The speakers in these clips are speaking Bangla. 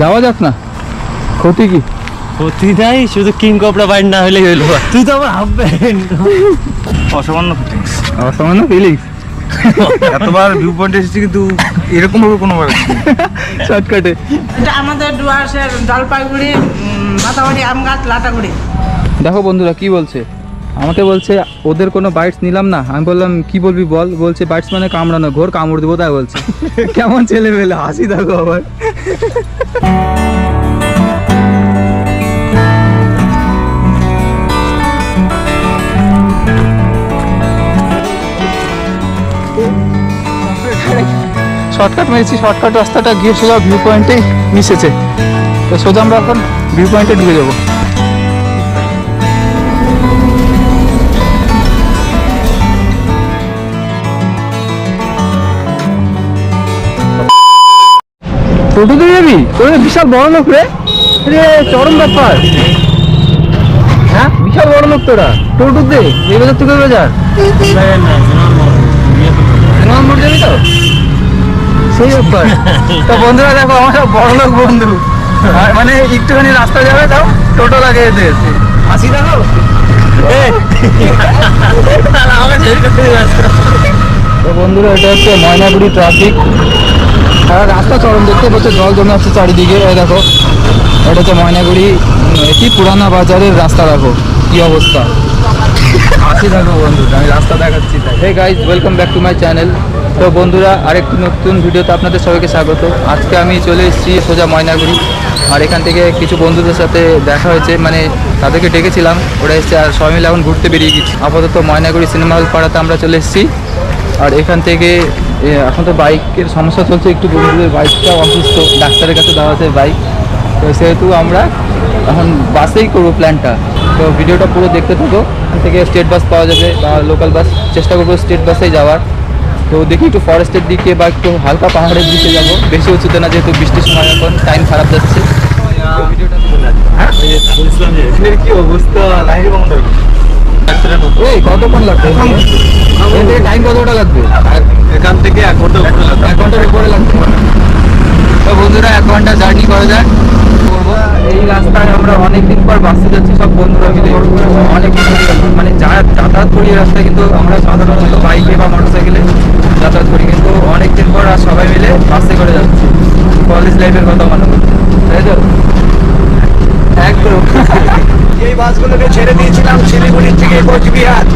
যাওয়া যাক না। ক্ষতি কি? ক্ষতি নাই শুধু কিং কপড়া বাইর না হলে। হইল তুই তো আমার হাফবেন অসামান্য ফিটিংস অসামান্য ফিলিংস এতবার ভিউ পয়েন্ট এসেছি কিন্তু এরকম ভাবে কোনোবার। শর্টকাটে এটা আমাদের ডুয়ার্সের জলপাইগুড়ি মাথাবাড়ি আম গাছ লাটাগুড়ি। দেখো বন্ধুরা কি বলছে? আমাকে বলছে ওদের কোনো বাইটস নিলাম না। আমি বললাম কি বলবি বল? বলছে বাইটস মানে কামড়ানো ঘোর কামড় দেবো তাই বলছে। কেমন ছেলে মেলে হাসি দেখো আবার। শর্টকাট মেরেছি শর্টকাট রাস্তাটা গিয়ে সোজা ভিউ পয়েন্টে মিশেছে। তো সোজা আমরা এখন ভিউ পয়েন্টে ঢুকে যাব। টোটোতে যাবি? তোর বিশাল বড় লোক রে। চরম ব্যাপার। হ্যাঁ? বিশাল বড় লোক তোরা। টোটোতে এই বাজার থেকে বাজার। সিনেমা যাবি তো? সেই ব্যাপার। তো বন্ধুরা, দেখো, আমার বড় লোক বন্ধু। মানে একটুখানি রাস্তা যাবে তাও টোটো লাগিয়ে দিয়েছে হাসি দেখো। তো বন্ধুরা, এটা হচ্ছে ময়নাগুড়ি ট্রাফিক আর রাস্তা চরম দেখতে পাচ্ছে, জল জমে আসছে চারিদিকে। দেখো, এটা হচ্ছে ময়নাগুড়ি কি পুরানা বাজারের রাস্তা, দেখো, কি অবস্থা। আসি দেখো বন্ধু, আমি রাস্তা দেখাচ্ছি hey guys welcome back to my channel তো বন্ধুরা, আরেকটি নতুন ভিডিওতে আপনাদের সবাইকে স্বাগত। আজকে আমি চলে এসেছি সোজা ময়নাগুড়ি। আর এখান থেকে কিছু বন্ধুদের সাথে দেখা হয়েছে মানে তাদেরকে ডেকেছিলাম। ওরা এসছে, আর সবাই মিলে এখন ঘুরতে বেরিয়ে গেছি। আপাতত ময়নাগুড়ি সিনেমা হল পাড়াতে আমরা চলে এসেছি। আর এখান থেকে এখন তো বাইকের সমস্যা চলছে একটু বন্ধুদের বাইকটা অসুস্থ ডাক্তারের কাছে দেওয়া আছে বাইক তো সেহেতু আমরা এখন বাসেই করব প্ল্যানটা তো ভিডিওটা পুরো দেখতে থাকো। এখান থেকে স্টেট বাস পাওয়া যাবে বা লোকাল বাস চেষ্টা করব স্টেট বাসেই যাওয়ার। তো দেখি একটু ফরেস্টের দিকে বা একটু হালকা পাহাড়ের দিকে যাব। বেশি উঁচুতে না যেহেতু বৃষ্টির সময় এখন টাইম খারাপ যাচ্ছে। ভিডিওটা কি অবস্থা? এই কতক্ষণ লাগবে? এখান থেকে টাইম কতটা লাগবে? এখান থেকে এক ঘণ্টা উপরে লাগবে। এক ঘণ্টার উপরে লাগবে। তো বন্ধুরা এক ঘণ্টা জার্নি করা যায় করব এই রাস্তায় আমরা অনেকদিন পর বাসে যাচ্ছি সব বন্ধুরা মিলে। অনেক মানে যা- যাতায়াত করি রাস্তায় কিন্তু আমরা সাধারণত বাইকে বা মোটর সাইকেলে যাতায়াত করি। কিন্তু অনেকদিন পর আর সবাই মিলে বাসে করে যাচ্ছি। কলেজ লাইফের কথা মনে করছে তাই তো? একদম। এই বাসগুলোকে ছেড়ে দিয়েছিলাম শিলিগুড়ির থেকে কোচবিহার।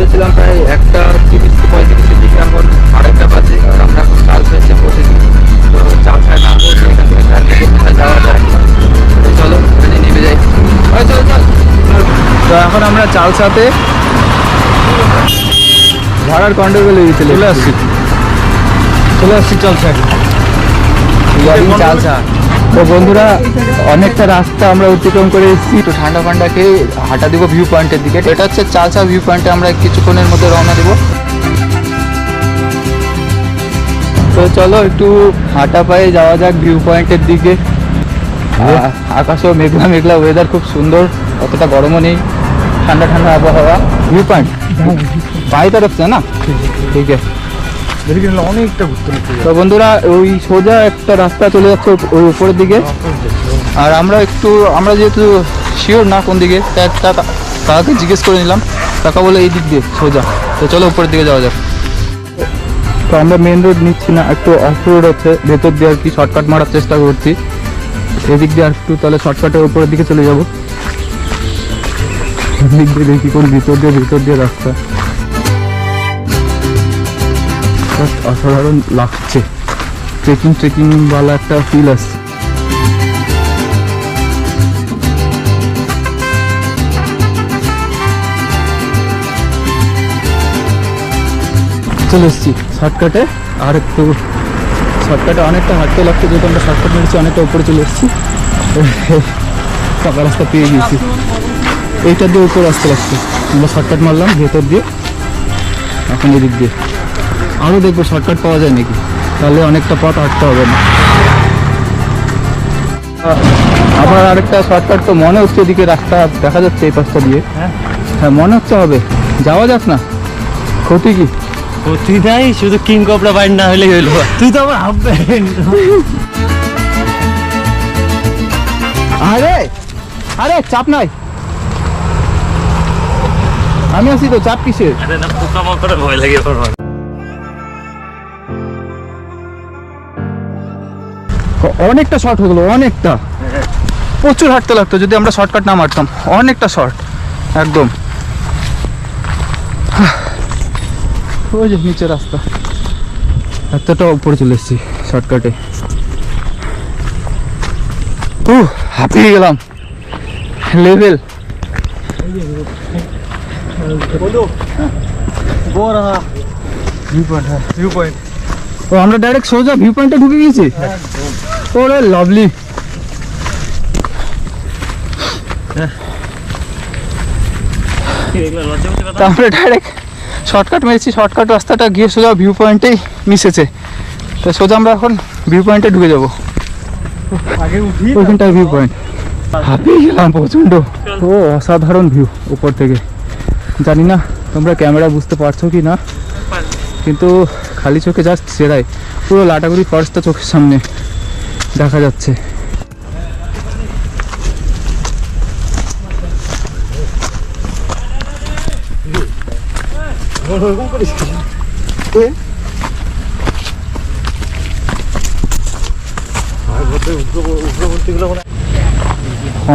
উঠেছিলাম প্রায় একটা তিরিশ পঁয়ত্রিশের দিকে এখন আরেকটা বাজে আর আমরা এখন চাল পেয়েছে বসেছি। তো চাল খায় না বসে এখান থেকে চাল কোথায় যাওয়া যায়? চলো এখানে নেমে যাই। চল চল। তো এখন আমরা চাল সাথে ভাড়ার কন্ট্রোলে গিয়েছিল চলে আসছি। চলে আসছি চাল সাথে চালসা তো বন্ধুরা অনেকটা রাস্তা আমরা অতিক্রম করে এসেছি। তো ঠান্ডা ফান্ডা খেয়ে হাঁটা দিব ভিউ পয়েন্টের দিকে। এটা হচ্ছে চালসা ভিউ পয়েন্টে আমরা কিছুক্ষণের মধ্যে রওনা দেবো। তো চলো একটু হাঁটা পায়ে যাওয়া যাক ভিউ পয়েন্টের দিকে। আ- আকাশেও মেঘলা মেঘলা ওয়েদার খুব সুন্দর অতটা গরমও নেই। ঠান্ডা ঠান্ডা আবহাওয়া। ভিউ পয়েন্ট বাই তরফ না? ঠিক আছে। অনেকটা ঘুরতে তো বন্ধুরা ওই সোজা একটা রাস্তা চলে যাচ্ছে ওই উপরের দিকে। আর আমরা একটু আমরা যেহেতু শিওর না কোন দিকে কাকাকে জিজ্ঞেস করে নিলাম। কাকা বলে এই দিক দিয়ে সোজা। তো চলো উপরের দিকে যাওয়া যাক। তো আমরা মেন রোড নিচ্ছি না একটু অফ রোড হচ্ছে। ভেতর দিয়ে আর কি শর্টকাট মারার চেষ্টা করছি। এদিক দিয়ে আর একটু তাহলে শর্টকাটের উপরের দিকে চলে যাব। এদিক দিয়ে দেখি কোন ভিতর দিয়ে ভিতর দিয়ে রাস্তা। জাস্ট অসাধারণ লাগছে। ট্রেকিং ট্রেকিং वाला একটা ফিল আসছে। চলে এসেছি শর্টকাটে আর একটু শর্টকাটে অনেকটা হাঁটতে লাগছে, যেহেতু আমরা শর্টকাট মেরেছি, অনেকটা উপরে চলে এসেছি। পাকা রাস্তা পেয়ে গিয়েছি এইটা দিয়ে উপরে আসতে লাগছে। আমরা শর্টকাট মারলাম, ভেতর দিয়ে। এখন এদিক দিয়ে। আরও দেখব শর্টকাট পাওয়া যায় নাকি? তাহলে অনেকটা পথ হাঁটতে হবে না। আবার আরেকটা শর্টকাট তো মনে হচ্ছে এদিকে রাস্তা দেখা যাচ্ছে এই পাশটা দিয়ে। হ্যাঁ। মনে হচ্ছে হবে। যাওয়া যাক না। ক্ষতি কি? ক্ষতি নাই শুধু কিং কপড়া বাইর না হলে। হইল তুই তো আমার হাফ প্যান্ট আরে! আরে চাপ নাই। আমি আছি তো চাপ কিসের? আরে না পোকা মাকড়ের ভয় লাগে আমার। অনেকটা শর্ট হয়ে গেলো অনেকটা। প্রচুর হাঁটতে লাগতো যদি আমরা শর্টকাট না মারতাম। অনেকটা শর্ট একদম। ওই যে নিচে রাস্তা। এতটা উপরে চলে এসেছি শর্টকাটে ও হাঁপিয়ে গেলাম। লেভেল হ্যাঁ আমরা ডাইরেক্ট সোজা ভিউ পয়েন্টে ঢুকে গিয়েছি? ওরে লাভলি তা আমরা ডাইরেক্ট শর্টকাট মেরেছি শর্টকাট রাস্তাটা গিয়ে সোজা ভিউ পয়েন্টেই মিশেছে। তো সোজা আমরা এখন ভিউ পয়েন্টে ঢুকে যাব। ওইখানটায় ভিউ পয়েন্ট হাঁপিয়ে গেলাম প্রচণ্ড। ও অসাধারণ ভিউ উপর থেকে। জানি না তোমরা ক্যামেরা বুঝতে পারছ কি না। কিন্তু খালি চোখে জাস্ট সেরাই। পুরো লাটাগুড়ি ফরেস্টটা চোখের সামনে। দেখা যাচ্ছে।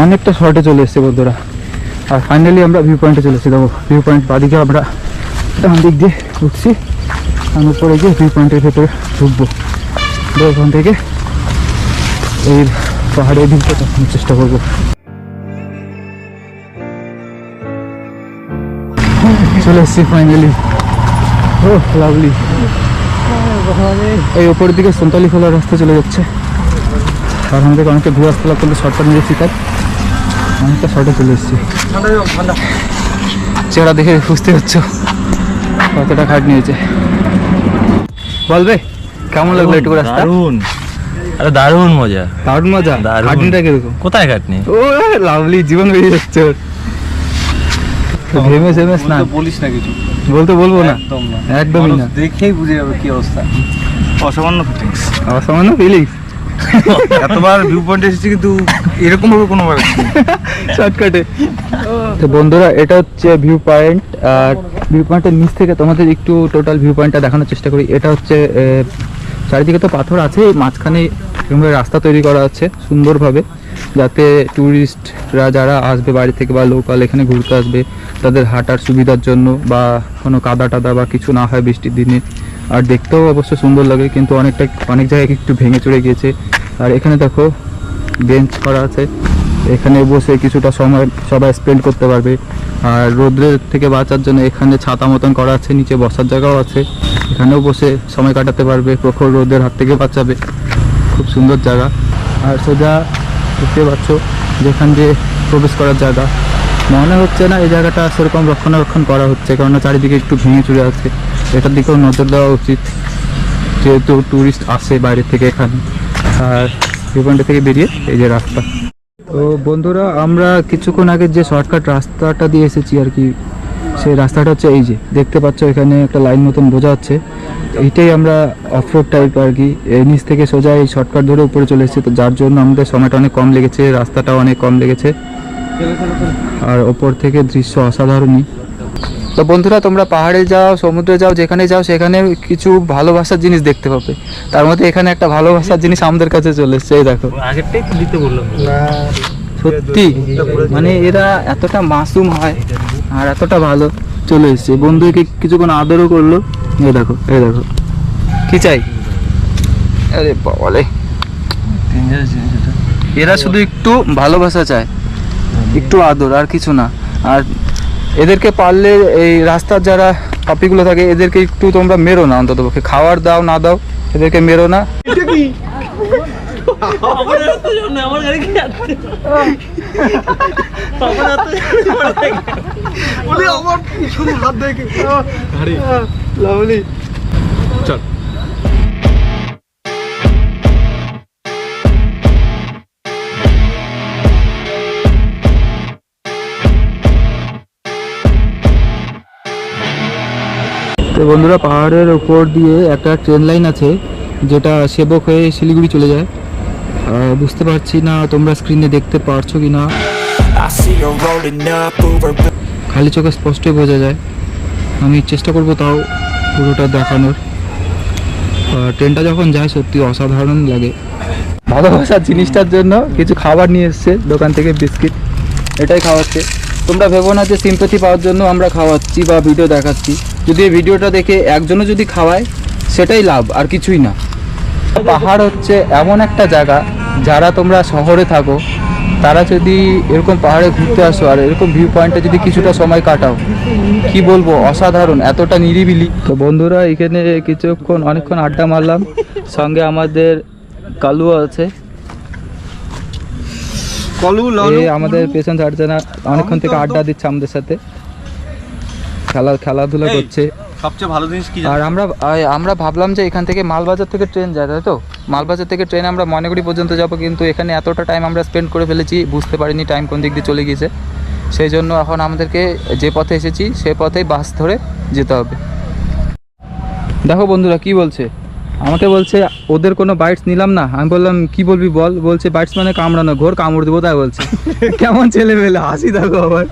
অনেকটা শর্টে চলে এসেছে বন্ধুরা। আর ফাইনালি আমরা ভিউ পয়েন্টে চলে এসেছি। দেখো ভিউ পয়েন্ট বাদিকে আমরা ডান দিক দিয়ে উঠছি। আমি উপরে গিয়ে ভিউ পয়েন্টের ভেতরে ঢুকবো। তো ওখান থেকে এই পাহাড়ের ভিউটা দেখানোর চেষ্টা করব। চলে এসেছি ফাইনালি ও লাভলি এই উপরের দিকে সন্তালি খোলার রাস্তা চলে যাচ্ছে। আর আমাদের অনেকটা ঘুরে আসতে লাগতো শর্টকাট নিয়েছি তাই অনেকটা শর্টে চলে এসেছি। চেহারা দেখে বুঝতে পারছ কতটা খাট নিয়েছে। বলবে কেমন লাগল এটুকু রাস্তা? আরে দারুণ মজা। দারুণ মজা? দারুণ। খাটনিটা কীরকম? কোথায় কাটনি ও লাভলি জীবন বেরিয়ে যাচ্ছে ওর। সেমে স্নান। বলিস না কিছু। বলতে বলব না? একদম না। একদমই না। দেখেই বুঝে যাবে কি অবস্থা। অসামান্য ফিটিংস অসামান্য ফিলিংস এতবার ভিউ পয়েন্টে এসেছি কিন্তু এরকম ভাবে কোনো বার শর্টকাটে। তো বন্ধুরা এটা হচ্ছে ভিউ পয়েন্ট আর ভিউ পয়েন্টের নিচ থেকে তোমাদের একটু টোটাল ভিউ পয়েন্টটা দেখানোর চেষ্টা করি। এটা হচ্ছে আহ, চারিদিকে তো পাথর আছে মাঝখানে এরকমভাবে রাস্তা তৈরি করা আছে সুন্দরভাবে, যাতে ট্যুরিস্টরা যারা আসবে বাড়ি থেকে বা লোকাল এখানে ঘুরতে আসবে, তাদের হাঁটার সুবিধার জন্য বা কোনো কাদা টাদা বা কিছু না হয় বৃষ্টির দিনে। আর দেখতেও অবশ্য সুন্দর লাগে, কিন্তু অনেকটা, অনেক জায়গায় একটু ভেঙে চড়ে গিয়েছে। আর এখানে দেখো বেঞ্চ করা আছে। এখানে বসে কিছুটা সময় সবাই স্পেন্ড করতে পারবে। আর রোদ্রের থেকে বাঁচার জন্য এখানে ছাতা মতন করা আছে, নিচে বসার জায়গাও আছে। এখানেও বসে সময় কাটাতে পারবে, প্রখর রোদের হাত থেকে বাঁচাবে। খুব সুন্দর জায়গা। আর সোজা দেখতে পাচ্ছ যেখান দিয়ে প্রবেশ করার জায়গা। মনে হচ্ছে না এই জায়গাটা সেরকম রক্ষণাবেক্ষণ করা হচ্ছে কারণ চারিদিকে একটু ভেঙে চুরে আছে। এটার দিকেও নজর দেওয়া উচিত, যেহেতু ট্যুরিস্ট আসে বাইরে থেকে এখানে। আর ভিউ থেকে বেরিয়ে এই যে রাস্তা। তো বন্ধুরা, আমরা কিছুক্ষণ আগে যে শর্টকাট রাস্তাটা দিয়ে এসেছি আর কি, সেই রাস্তাটা হচ্ছে এই যে, দেখতে পাচ্ছ এখানে একটা লাইন মতন বোঝা যাচ্ছে। এইটাই আমরা অফরোড টাইপ আর কি, এই নিচ থেকে সোজা এই শর্টকাট ধরে উপরে চলে এসেছি। তো যার জন্য আমাদের সময়টা অনেক কম লেগেছে রাস্তাটা অনেক কম লেগেছে। আর ওপর থেকে দৃশ্য অসাধারণই। তো বন্ধুরা তোমরা পাহাড়ে যাও সমুদ্রে যাও যেখানে যাও সেখানে কিছু ভালোবাসার জিনিস দেখতে পাবে। তার মধ্যে এখানে একটা ভালোবাসার জিনিস আমাদের কাছে চলে এসছে এই দেখো। আগেরটাই তো দিতে বললাম সত্যি? মানে এরা এতটা মাসুম হয় আর এতটা ভালো চলে এসছে। বন্ধুকে কিছুক্ষণ আদরও করল। এই দেখো এই দেখো। কি চাই? আরে বলে এরা শুধু একটু ভালোবাসা চায় একটু আদর আর কিছু না। আর এদেরকে পারলে এই রাস্তার যারা পাপিগুলো থাকে এদেরকে একটু তোমরা মেরো না অন্তত পক্ষে। খাওয়ার দাও না দাও এদেরকে মেরো না। আমার তো বন্ধুরা পাহাড়ের উপর দিয়ে একটা ট্রেন লাইন আছে যেটা সেবক হয়ে শিলিগুড়ি চলে যায়। বুঝতে পারছি না তোমরা স্ক্রিনে দেখতে পারছ কি না খালি চোখে স্পষ্টই বোঝা যায়। আমি চেষ্টা করব তাও পুরোটা দেখানোর। ট্রেনটা যখন যায় সত্যি অসাধারণ লাগে। ভালোবাসার জিনিসটার জন্য কিছু খাবার নিয়ে এসছে দোকান থেকে বিস্কিট। এটাই খাওয়াচ্ছে। তোমরা ভেবো না যে সিম্পথি পাওয়ার জন্য আমরা খাওয়াচ্ছি বা ভিডিও দেখাচ্ছি। যদি এই ভিডিওটা দেখে একজনও যদি খাওয়ায় সেটাই লাভ আর কিছুই না। পাহাড় হচ্ছে এমন একটা জায়গা যারা তোমরা শহরে থাকো তারা যদি এরকম পাহাড়ে ঘুরতে আসো আর এরকম ভিউ পয়েন্টে যদি কিছুটা সময় কাটাও কি বলব অসাধারণ এতটা নিরিবিলি। তো বন্ধুরা এখানে কিছুক্ষণ অনেকক্ষণ আড্ডা মারলাম সঙ্গে আমাদের কালু আছে। কলু আমাদের পেছন ছাড়ছে না অনেকক্ষণ থেকে আড্ডা দিচ্ছে আমাদের সাথে। খেলা খেলাধুলা করছে। সবচেয়ে ভালো জিনিস কি আর আমরা আমরা ভাবলাম যে এখান থেকে মালবাজার থেকে ট্রেন যায় তাই তো? মালবাজার থেকে ট্রেন আমরা ময়নাগুড়ি পর্যন্ত যাব কিন্তু এখানে এতটা টাইম আমরা স্পেন্ড করে ফেলেছি বুঝতে পারিনি টাইম কোন দিক দিয়ে চলে গিয়েছে। সেই জন্য এখন আমাদেরকে যে পথে এসেছি সে পথেই বাস ধরে যেতে হবে। দেখো বন্ধুরা কি বলছে? আমাকে বলছে ওদের কোনো বাইটস নিলাম না। আমি বললাম কি বলবি বল? বলছে বাইটস মানে কামড়ানো ঘোর কামড় দেবো তাই বলছে। কেমন ছেলে মেলে হাসি দেখো আবার।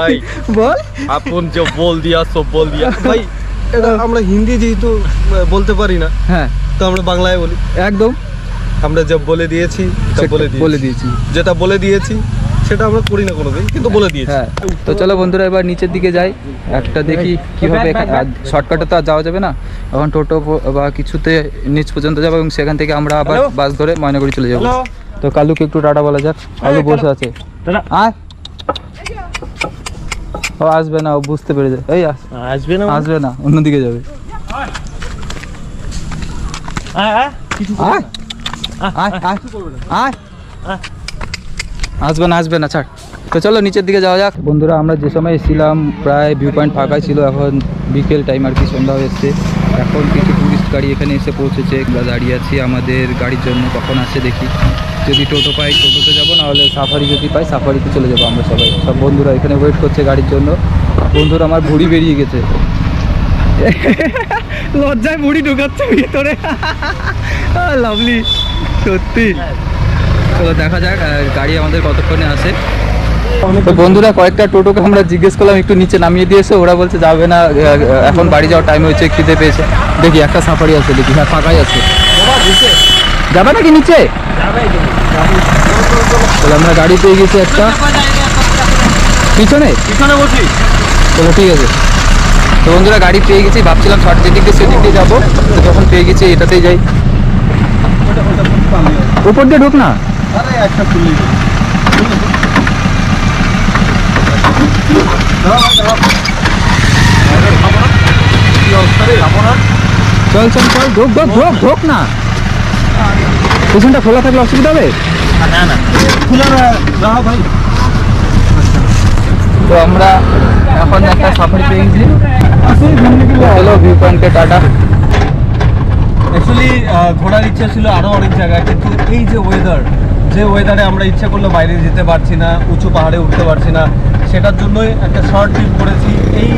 ভাই। বল। আপন যে বল দিয়া সব বল দিয়া। ভাই এটা আমরা হিন্দি যেহেতু বলতে পারি না হ্যাঁ। তো আমরা বাংলায় বলি। একদম। আমরা যা বলে দিয়েছি বলে দিয়েছি। বলে দিয়েছি। যেটা বলে দিয়েছি সেটা আমরা করি না কোনোদিন কিন্তু বলে দিয়েছি। হ্যাঁ। তো চলো বন্ধুরা এবার নিচের দিকে যাই। একটা দেখি কীভাবে শর্টকাটে তো আর যাওয়া যাবে না? এখন টোটো বা কিছুতে নিচ পর্যন্ত যাব এবং সেখান থেকে আমরা আবার বাস ধরে ময়নাগুড়ি চলে যাব। তো কালুকে একটু টাটা বলা যাক। কালু বসে আছে। টাটা। আয়। ও আসবে না ও বুঝতে পেরে যায়। এই আসবে না? আসবে না অন্যদিকে যাবে। আসবে না আসবে না ছাড়। তো চলো নিচের দিকে যাওয়া যাক। বন্ধুরা আমরা যে সময় এসেছিলাম প্রায় ভিউ পয়েন্ট ফাঁকাই ছিল এখন বিকেল টাইম আর কি সন্ধ্যা হয়েছে এখন কিছু টুরিস্ট গাড়ি এখানে এসে পৌঁছেছে। দাঁড়িয়ে আছি আমাদের গাড়ির জন্য কখন আসে দেখি। যদি টোটো পাই টোটোতে যাব। নাহলে সাফারি যদি পাই সাফারিতে চলে যাব আমরা সবাই। সব বন্ধুরা এখানে ওয়েট করছে গাড়ির জন্য। বন্ধুরা আমার ভুড়ি বেরিয়ে গেছে। লজ্জায় মুড়ি ঢুকাচ্ছে ভিতরে। লাভলি সত্যি। তো দেখা যাক গাড়ি আমাদের কতক্ষণে আসে। তো বন্ধুরা কয়েকটা টোটোকে আমরা জিজ্ঞেস করলাম একটু নিচে নামিয়ে দিয়েছে। ওরা বলছে যাবে না এখন বাড়ি যাওয়ার টাইম হয়েছে খিদে পেয়েছে। দেখি একটা সাফারি আছে দেখি হ্যাঁ ফাঁকাই আছে। যাবে নাকি নিচে? তাহলে আমরা গাড়ি পেয়ে গেছি একটা। পিছনে? পিছনে বসি। চলো ঠিক আছে। তো বন্ধুরা গাড়ি পেয়ে গেছি ভাবছিলাম শর্ট যেদিক দিয়ে সেদিক দিয়ে যাব। তো যখন পেয়ে গেছি এটাতেই যাই। উপর দিয়ে ঢুক না। চল চল চল ঢোক ঢোক ঢোক ঢোক না। পিছনটা খোলা থাকলে অসুবিধা হবে? না না তো আমরা এখন একটা সাফারি পেয়ে গেছি চলো ভিউ পয়েন্টে টাটা। অ্যাকচুয়ালি ঘোরার ইচ্ছা ছিল আরও অনেক জায়গায় কিন্তু এই যে ওয়েদার যে ওয়েদারে আমরা ইচ্ছা করলে বাইরে যেতে পারছি না উঁচু পাহাড়ে উঠতে পারছি না সেটার জন্যই একটা শর্ট ট্রিপ করেছি। এই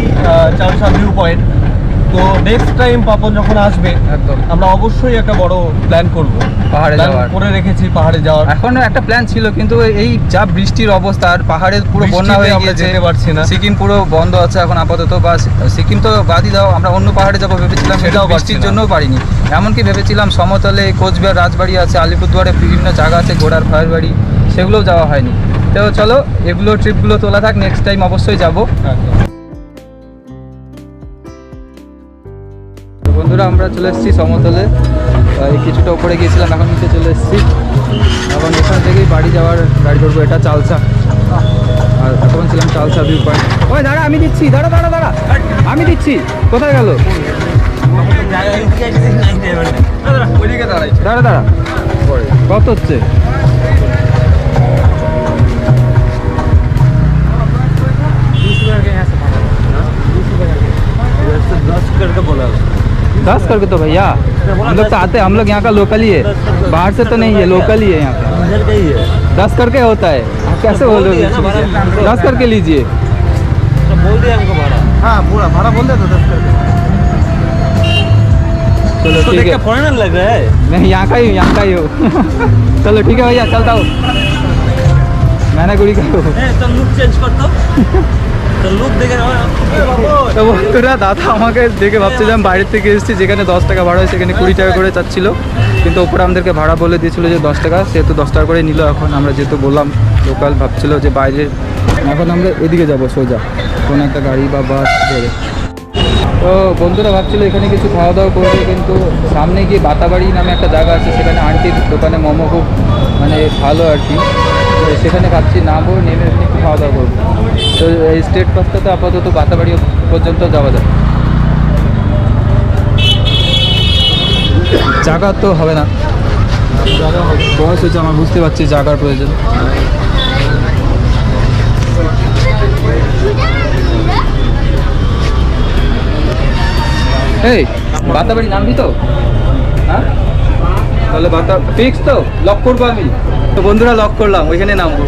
চালসা ভিউ পয়েন্ট তো নেক্সট টাইম পাপন যখন আসবে একদম। আমরা অবশ্যই একটা বড় প্ল্যান করব পাহাড়ে যাওয়ার। করে রেখেছি পাহাড়ে যাওয়ার এখনও একটা প্ল্যান ছিল কিন্তু এই যা বৃষ্টির অবস্থা আর পাহাড়ে পুরো বন্যা হয়ে গিয়েছে যেতে পারছি না। সিকিম পুরো বন্ধ আছে এখন আপাতত বা সিকিম তো বাদই দাও আমরা অন্য পাহাড়ে যাব ভেবেছিলাম সেটাও বৃষ্টির। জন্যও পারিনি এমনকি ভেবেছিলাম সমতলে কোচবিহার রাজবাড়ি আছে আলিপুরদুয়ারে বিভিন্ন জায়গা আছে ঘোড়ার ভয়ের বাড়ি সেগুলোও যাওয়া হয়নি তো চলো এগুলো ট্রিপগুলো তোলা থাক নেক্সট টাইম অবশ্যই যাব বন্ধুরা, আমরা চলে এসেছি সমতলে। কিছুটা উপরে গিয়েছিলাম, এখন নিচে চলে এসেছি। এখন এখান থেকেই বাড়ি যাওয়ার গাড়ি ধরবো, এটা চালসা। আর এখন ছিলাম চালসা ভিউ পয়েন্ট ওই, দাঁড়া, আমি দিচ্ছি, দাঁড়া দাঁড়া দাঁড়া। আমি দিচ্ছি, কোথায় গেল? দাঁড়া দাঁড়া। কত হচ্ছে। दस करके तो भैया हम लोग तो आते हैं हम लोग यहाँ का लोकल ही है। बाहर से तो नहीं है लोकल ही है यहाँ का। दस करके होता है। आप कैसे बोल रहे हो दस करके लीजिए। बोल दिया हमको भाड़ा हाँ पूरा भाड़ा बोल तो दस करके। चलो तो ठीक है। फॉरेनर लग रहा है। मैं यहाँ का ही हूँ यहाँ का ही हूँ। चलो ठीक है भैया चलता हूँ। मैंने गुड़ी का हूँ। तो लुक चेंज कर तो তো লুক দেখে তো বন্ধুরা দাদা আমাকে দেখে ভাবছিলাম বাইরের থেকে এসেছি যেখানে দশ টাকা ভাড়া হয় সেখানে কুড়ি টাকা করে চাচ্ছিল। কিন্তু ওপরে আমাদেরকে ভাড়া বলে দিয়েছিল যে দশ টাকা সেহেতু দশ টাকা করে নিল। এখন আমরা যেহেতু বললাম লোকাল ভাবছিল যে বাইরে। এখন আমরা এদিকে যাব সোজা। কোনো একটা গাড়ি বা বাস ধরে। তো বন্ধুরা ভাবছিল এখানে কিছু খাওয়া দাওয়া করবে কিন্তু সামনে গিয়ে বাতাবাড়ি নামে একটা জায়গা আছে সেখানে আন্টির দোকানে মোমো খুব মানে ভালো আর কি। তো সেখানে ভাবছি নামবো নেমে খাওয়া দাওয়া করব। তো এই স্টেট বাসটা তো আপাতত বাতাবাড়ি পর্যন্ত যাওয়া যায় জায়গা তো হবে না। বয়স হচ্ছে আমার বুঝতে পারছি জায়গার প্রয়োজন। এই, বাতাবাড়ি নামবি তো? হ্যাঁ? তাহলে বাতা ফিক্স তো লক করব আমি। তো বন্ধুরা লক করলাম, ওইখানে নামবো।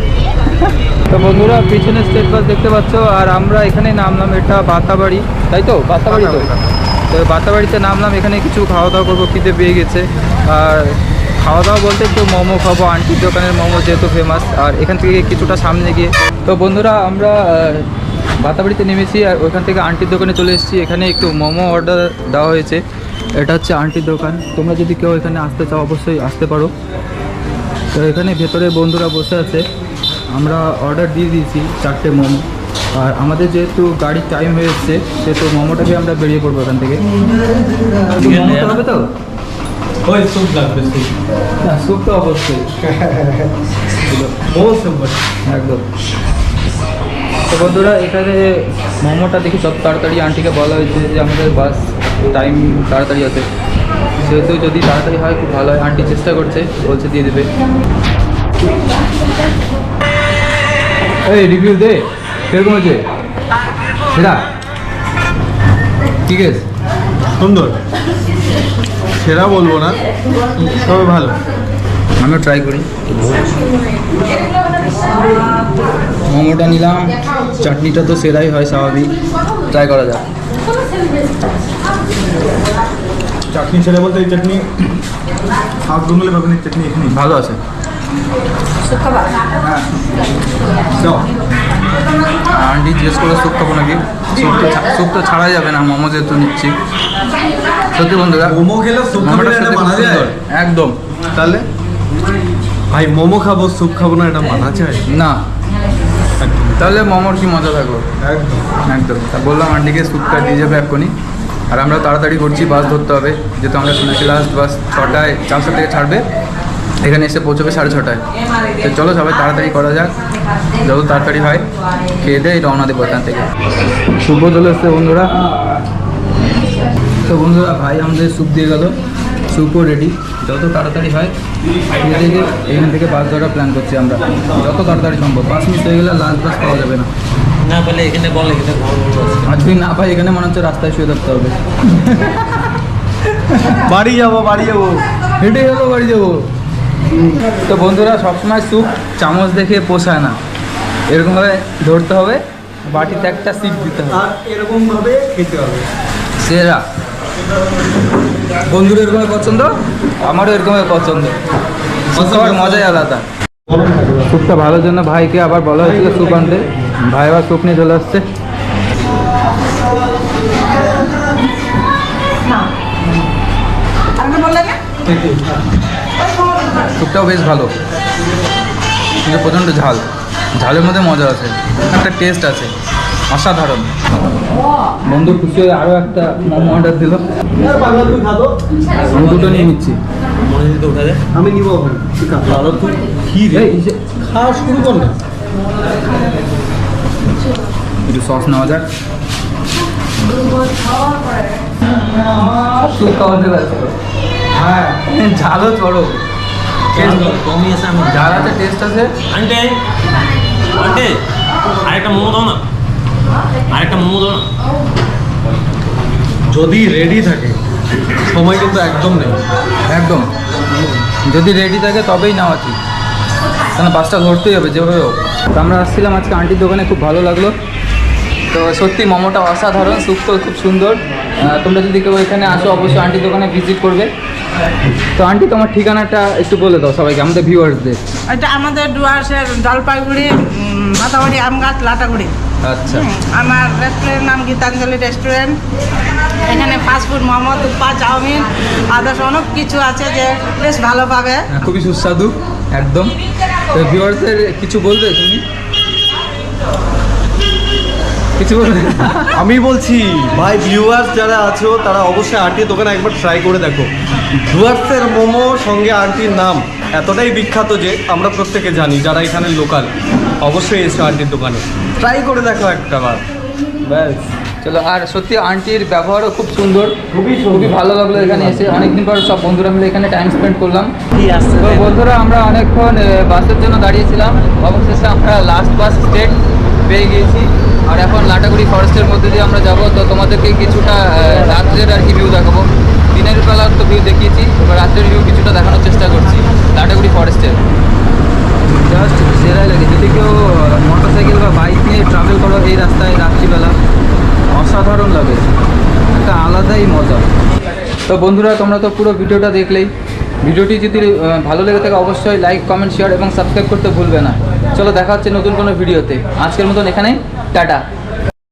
তো বন্ধুরা পিছনে স্টেট বাস দেখতে পাচ্ছ আর আমরা এখানে নামলাম এটা বাতাবাড়ি তাই তো? বাতাবাড়ি তো? তো বাতাবাড়িতে নামলাম এখানে কিছু খাওয়া দাওয়া করব খিদে পেয়ে গেছে। আর খাওয়া দাওয়া বলতে একটু মোমো খাব আন্টির দোকানের মোমো যেহেতু ফেমাস আর এখান থেকে কিছুটা সামনে গিয়ে। তো বন্ধুরা আমরা বাতাবাড়িতে নেমেছি আর ওইখান থেকে আন্টির দোকানে চলে এসেছি। এখানে একটু মোমো অর্ডার দেওয়া হয়েছে। এটা হচ্ছে আন্টির দোকান। তোমরা যদি কেউ এখানে আসতে চাও অবশ্যই আসতে পারো। তো এখানে ভেতরে বন্ধুরা বসে আছে। আমরা অর্ডার দিয়ে দিয়েছি চারটে মোমো। আর আমাদের যেহেতু গাড়ির টাইম হয়ে এসছে সেহেতু মোমোটাকে আমরা বেরিয়ে পড়ব এখান থেকে। মোমোটা হবে তো? ওই সুপ লাগবে সুপ স্যুপ তো অবশ্যই। মোমো একদম। তো বন্ধুরা এখানে মোমোটা দেখি সব তাড়াতাড়ি আন্টিকে বলা হয়েছে যে আমাদের বাস টাইম তাড়াতাড়ি আছে। সেহেতু যদি তাড়াতাড়ি হয় খুব ভালো হয়। আন্টি চেষ্টা করছে বলছে দিয়ে দেবে। এই রিভিউ দে কীরকম হয়েছে? সেরা। ঠিক আছে সুন্দর। সেরা বলব না তবে ভালো। আমিও ট্রাই করি। মোমোটা নিলাম চাটনিটা তো সেরাই হয় স্বাভাবিক। ট্রাই করা যাক। চাটনি ছেড়ে বলতে এই চাটনি হাফ ডুমলে পাবেন এই চাটনি এখানে ভালো আছে। দাও আন্টি জিজ্ঞেস করে স্যুপ খাব নাকি স্যুপ তো ছা- স্যুপ তো ছাড়াই যাবে না মোমো যেহেতু নিচ্ছি। সত্যি বন্ধুরা মোমো খেলে স্যুপ মোমোটা সত্যি সুন্দর। একদম। তাহলে? ভাই মোমো খাব স্যুপ খাব না এটা মানা যায়? না। তাহলে মোমোর কি মজা থাকল? একদম। একদম। তা বললাম আন্টিকে স্যুপটা দিয়ে যাবে এক্ষুনি। আর আমরা তাড়াতাড়ি করছি বাস ধরতে হবে। যেহেতু আমরা শুনেছি লাস্ট বাস ছটায় চারশো থেকে ছাড়বে। এখানে এসে পৌঁছবে সাড়ে ছটায়। তো চলো সবাই তাড়াতাড়ি করা যাক যত তাড়াতাড়ি হয় খেয়ে দেয় রওনা দেবো এখান থেকে। শুভ চলে এসছে বন্ধুরা। তো বন্ধুরা ভাই আমাদের স্যুপ দিয়ে গেল স্যুপও রেডি যত তাড়াতাড়ি হয় খেয়ে থেকে এখান থেকে বাস ধরার প্ল্যান করছি আমরা। যত তাড়াতাড়ি সম্ভব বাস মিস হয়ে গেলে লাস্ট বাস পাওয়া যাবে না। না পেলে এখানে বল এখানে আর যদি না পাই এখানে মনে হচ্ছে রাস্তায় শুয়ে থাকতে হবে। বাড়ি যাব বাড়ি যাব। হেঁটে যাব বাড়ি যাব। তো বন্ধুরা সবসময় স্যুপ চামচ দেখে পোষায় না। এরকমভাবে ধরতে হবে বাটিতে একটা সিট দিতে হবে। আর এরকম খেতে হবে। সেরা। বন্ধুর এরকম পছন্দ আমারও এরকম পছন্দ। খাওয়ার মজাই আলাদা। স্যুপটা ভালোর জন্য ভাইকে আবার বলা হয়েছিল স্যুপ আনতে। ভাই আবার স্যুপ নিয়ে চলে আসছে। না? স্যুপটাও বেশ ভালো। কিন্তু প্রচণ্ড ঝাল। ঝালের মধ্যে মজা আছে। একটা টেস্ট আছে। অসাধারণ। বন্ধু খুশি হয়ে আরও একটা মোমো অর্ডার দিল। আমি দুটো নিয়ে নিচ্ছি। মনে আমি নিব কি রে? খাওয়া শুরু কর না। একটু সস নেওয়া যাক। হ্যাঁ ঝালও চড়ো আছে টেস্ট আছে। আন্টি আন্টি আরেকটা মোমো দাও না। আরেকটা মোমো দাও না। যদি রেডি থাকে সময় কিন্তু একদম নেই। একদম। যদি রেডি থাকে তবেই নেওয়া ঠিক। কেন বাসটা ধরতেই হবে যেভাবে হোক। আমরা আসছিলাম আজকে আন্টির দোকানে খুব ভালো লাগল। তো সত্যি মোমোটা অসাধারণ স্যুপ তো খুব সুন্দর। তোমরা যদি কেউ এখানে আসো অবশ্যই আন্টির দোকানে ভিজিট করবে। তো আন্টি তোমার ঠিকানাটা একটু বলে দাও সবাইকে আমাদের ভিউয়ার্সদের এটা আমাদের ডুয়ার্সের জলপাইগুড়ি উম, মাথাবাড়ি আম গাছ লাটাগুড়ি। আচ্ছা। আমার রেস্টুরেন্টের নাম গীতাঞ্জলি রেস্টুরেন্ট এখানে ফাস্টফুড মোমো উপ্পা চাউমিন আদার্স অনেক কিছু আছে যে বেশ ভালো পাবে। হ্যাঁ, খুবই সুস্বাদু একদম। তো ভিউয়ার্সদের কিছু বলবে তুমি? কিছু বলবে? আমি বলছি ভাই ভিউয়ার্স যারা আছো তারা অবশ্যই আন্টির দোকানে একবার ট্রাই করে দেখো। ডুয়ার্সের মোমো সঙ্গে আন্টির নাম এতটাই বিখ্যাত যে আমরা প্রত্যেকে জানি যারা এখানে লোকাল অবশ্যই এসো আন্টির দোকানে। ট্রাই করে দেখো একটা বার। ব্যাস। চলো আর সত্যি আন্টির ব্যবহারও খুব সুন্দর। খুবই খুবই ভালো লাগল এখানে এসে। অনেকদিন পর সব বন্ধুরা মিলে এখানে টাইম স্পেন্ড করলাম। তো বন্ধুরা আমরা অনেকক্ষণ বাসের জন্য দাঁড়িয়েছিলাম। অবশেষে আমরা লাস্ট বাস স্টেট পেয়ে গিয়েছি। আর এখন লাটাগুড়ি ফরেস্টের মধ্যে দিয়ে আমরা যাব তো তোমাদেরকে কিছুটা রাত্রের আর কি ভিউ দেখাবো। দিনের বেলার তো ভিউ দেখিয়েছি এবার রাত্রের ভিউ কিছুটা দেখানোর চেষ্টা করছি লাটাগুড়ি ফরেস্টের। জাস্ট সেরাই লাগে যদি কেউ মোটর সাইকেল বা বাইক নিয়ে ট্রাভেল করো এই রাস্তায় রাত্রিবেলা অসাধারণ লাগে। একটা আলাদাই মজা। তো বন্ধুরা তোমরা তো পুরো ভিডিওটা দেখলেই। ভিডিওটি যদি ভালো লেগে থাকে অবশ্যই লাইক কমেন্ট শেয়ার এবং সাবস্ক্রাইব করতে ভুলবে না। চলো দেখা হচ্ছে নতুন কোনো ভিডিওতে। আজকের মতন এখানে টাটা।